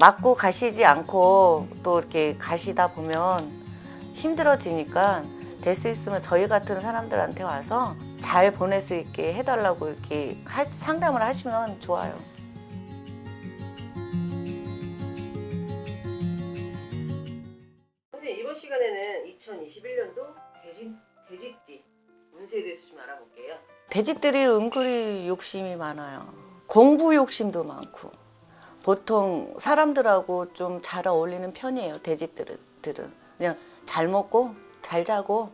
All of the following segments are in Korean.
맞고 가시지 않고 또 이렇게 가시다 보면 힘들어지니까 될 수 있으면 저희 같은 사람들한테 와서 잘 보낼 수 있게 해달라고 이렇게 하- 상담을 하시면 좋아요. 선생님 이번 시간에는 2021년도 돼지 돼지띠 운세에 대해서 좀 알아볼게요. 돼지들이 은근히 욕심이 많아요. 공부 욕심도 많고 보통 사람들하고 좀 잘 어울리는 편이에요. 돼지들은 그냥 잘 먹고 잘 자고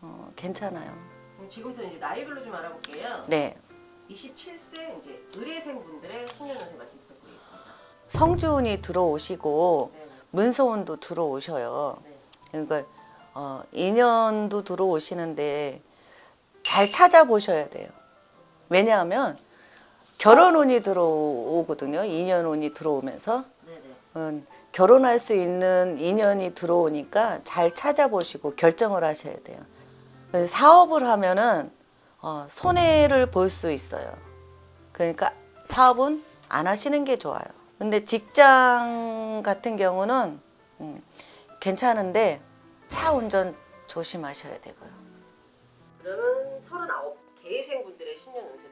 어, 괜찮아요. 그럼 지금부터 이제 나이별로 좀 알아볼게요. 네, 27세 이제 의뢰생 분들의 신년 운세 말씀 부탁드리겠습니다. 성주운이 들어오시고 네. 문서운도 들어오셔요. 네. 그러니까 어, 인연도 들어오시는데 잘 찾아보셔야 돼요. 왜냐하면 결혼운이 들어오거든요. 인연운이 들어오면서. 음, 결혼할 수 있는 인연이 들어오니까 잘 찾아보시고 결정을 하셔야 돼요. 사업을 하면은 어, 손해를 볼 수 있어요. 그러니까 사업은 안 하시는 게 좋아요. 근데 직장 같은 경우는 음, 괜찮은데 차 운전 조심하셔야 되고요. 그러면 39 개생 분들의 신년 운세도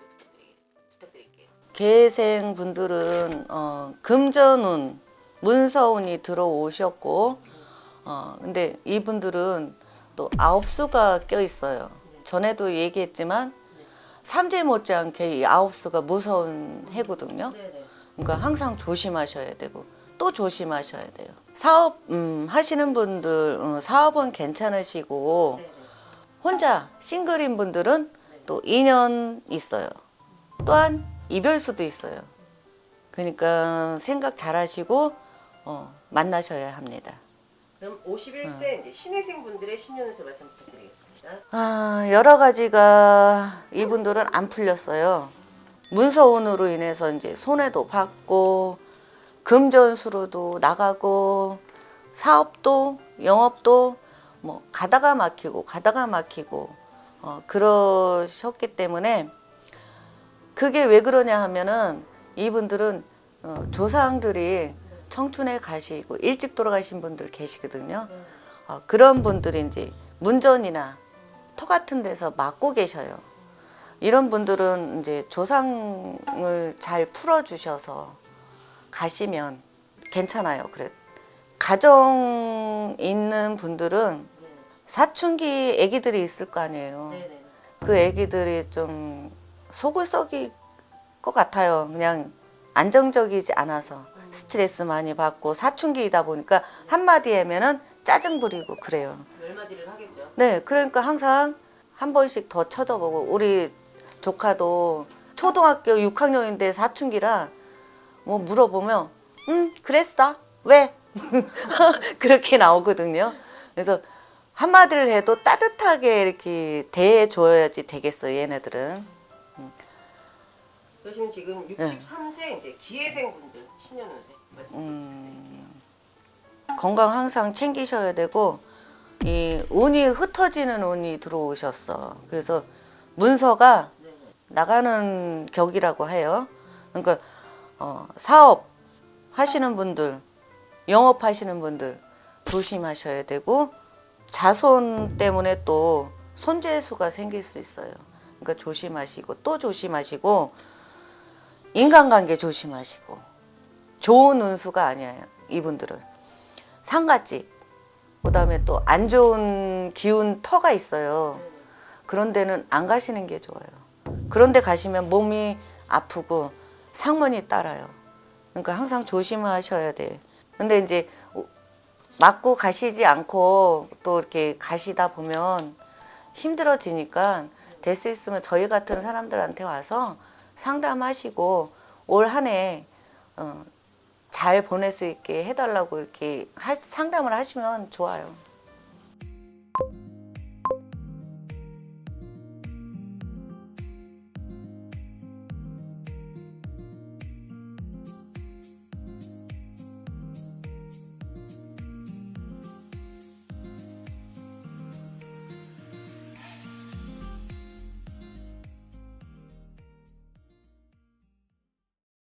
계생 분들은 어, 금전운, 문서운이 들어오셨고, 어, 근데 이분들은 또 아홉 수가 껴 있어요. 전에도 얘기했지만 삼재 못지않게 이 아홉 수가 무서운 해거든요. 네네. 그러니까 항상 조심하셔야 되고 또 조심하셔야 돼요. 사업 음, 하시는 분들 어, 사업은 괜찮으시고. 혼자 싱글인 분들은 또 2년 있어요. 또한 이별 수도 있어요. 그러니까 생각 잘 하시고 어, 만나셔야 합니다. 그럼 51세 이제 신혜생 분들의 신년운세 말씀 부탁드리겠습니다. 아, 여러 가지가 이분들은 안 풀렸어요. 문서운으로 인해서 이제 손해도 받고 금전수로도 나가고 사업도 영업도 뭐 가다가 막히고 가다가 막히고 어, 그러셨기 때문에 그게 왜 그러냐 하면은 이분들은 어, 조상들이 청춘에 가시고 일찍 돌아가신 분들 계시거든요. 어, 그런 분들이 이제 문전이나 터 같은 데서 맡고 계셔요. 이런 분들은 이제 조상을 잘 풀어주셔서 가시면 괜찮아요. 그래 가정 있는 분들은 사춘기 아기들이 있을 거 아니에요. 네네. 그 아기들이 좀 속을 썩일 것 같아요. 그냥 안정적이지 않아서 스트레스 많이 받고 사춘기이다 보니까 한마디 하면은 짜증 부리고 그래요. 열마디를 하겠죠. 네, 그러니까 항상 한 번씩 더 쳐다보고 우리 조카도 초등학교 6학년인데 사춘기라 뭐 물어보면 응 그랬어 왜 그렇게 나오거든요. 그래서 한마디를 해도 따뜻하게 이렇게 대해줘야지 되겠어요 얘네들은. 그러시면 지금 63세 이제 기회생 분들 신년운세 말씀 부탁드릴게요. 건강 항상 챙기셔야 되고 이 운이 흩어지는 운이 들어오셨어. 그래서 문서가 네네. 나가는 격이라고 해요. 그러니까 어, 사업 하시는 분들, 영업 하시는 분들 조심하셔야 되고 자손 때문에 또 손재수가 생길 수 있어요. 그러니까 조심하시고 또 조심하시고 인간관계 조심하시고 좋은 운수가 아니에요. 이분들은 상갓집 그다음에 또 안 좋은 기운 터가 있어요. 그런 데는 안 가시는 게 좋아요. 그런 데 가시면 몸이 아프고 상문이 따라요. 그러니까 항상 조심하셔야 돼. 근데 이제 맞고 가시지 않고 또 이렇게 가시다 보면 힘들어지니까 될 수 있으면 저희 같은 사람들한테 와서 상담하시고 올 한해 어, 잘 보낼 수 있게 해달라고 이렇게 하- 상담을 하시면 좋아요.